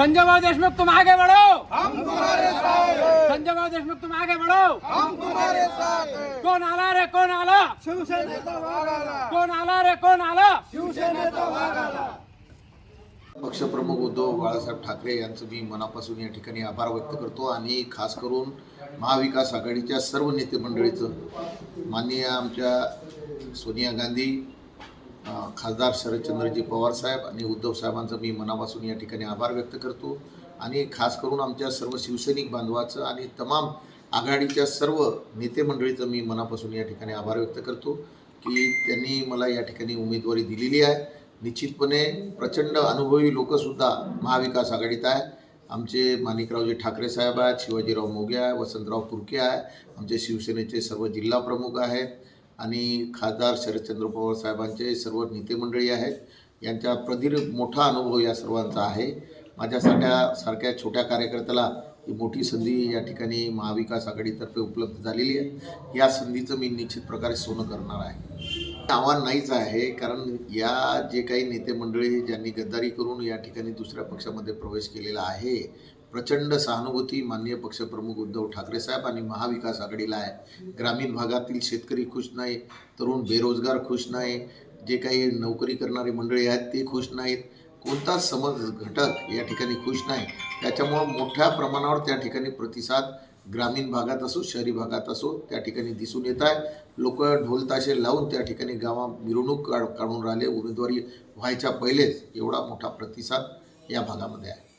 संजय भाऊ देशमुख तुम आगे बढ़ो। संजय भाऊ देशमुख तुम आगे बढ़ो। कोण आला रे कोण आला? कोण आला। रे कोण आला। पक्षप्रमुख उद्धव बाळासाहेब ठाकरे यांचं मी मनापासून या ठिकाणी आभार व्यक्त करतो आणि खास करून महाविकास आघाडीच्या सर्व नेते मंडळीचं माननीय आमच्या सोनिया गांधी खासदार शरदचंद्रजी पवार साहेब आणि उद्धव साहेबांचं मी मनापासून या ठिकाणी आभार व्यक्त करतो. आणि खास करून आमच्या सर्व शिवसैनिक बांधवाचं आणि तमाम आघाडीच्या सर्व नेते मंडळीचं मी मनापासून या ठिकाणी आभार व्यक्त करतो की त्यांनी मला या ठिकाणी उमेदवारी दिलेली आहे. निश्चितपणे प्रचंड अनुभवी लोकसुद्धा महाविकास आघाडीत आहे. आमचे माणिकरावजी ठाकरे साहेब आहेत शिवाजीराव मोगे आहे वसंतराव पुरके आहे आमचे शिवसेनेचे सर्व जिल्हा प्रमुख आहेत. आणि खासदार शरदचंद्र पवार साहेबांचे सर्व नेते मंडळी आहेत. यांचा प्रदीर्घ मोठा अनुभव या सर्वांचा आहे. माझ्यासारख्या सारख्या छोट्या कार्यकर्त्याला ही मोठी संधी या ठिकाणी महाविकास आघाडीतर्फे उपलब्ध झालेली आहे. या संधीचं मी निश्चित प्रकारे सोनं करणार आहे. आव्हान नाहीच आहे. कारण या जे काही नेते मंडळी ज्यांनी गद्दारी करून या ठिकाणी दुसऱ्या पक्षामध्ये प्रवेश केलेला आहे प्रचंड सहानुभूती माननीय पक्षप्रमुख उद्धव ठाकरे साहेब आणि महाविकास आघाडीला आहे. ग्रामीण भागातील शेतकरी खुश नाही तरुण बेरोजगार खुश नाही जे काही नोकरी करणारी मंडळी आहेत ते खुश नाहीत. कोणताच समज घटक या ठिकाणी खुश नाही? त्याच्यामुळं मोठ्या प्रमाणावर त्या ठिकाणी प्रतिसाद ग्रामीण भागात असो शहरी भागात असो त्या ठिकाणी दिसून येत आहे. लोक ढोलताशे लावून त्या ठिकाणी गावा मिरवणूक काढ काढून राहिले. उमेदवारी व्हायच्या पहिलेच एवढा मोठा प्रतिसाद या भागामध्ये आहे.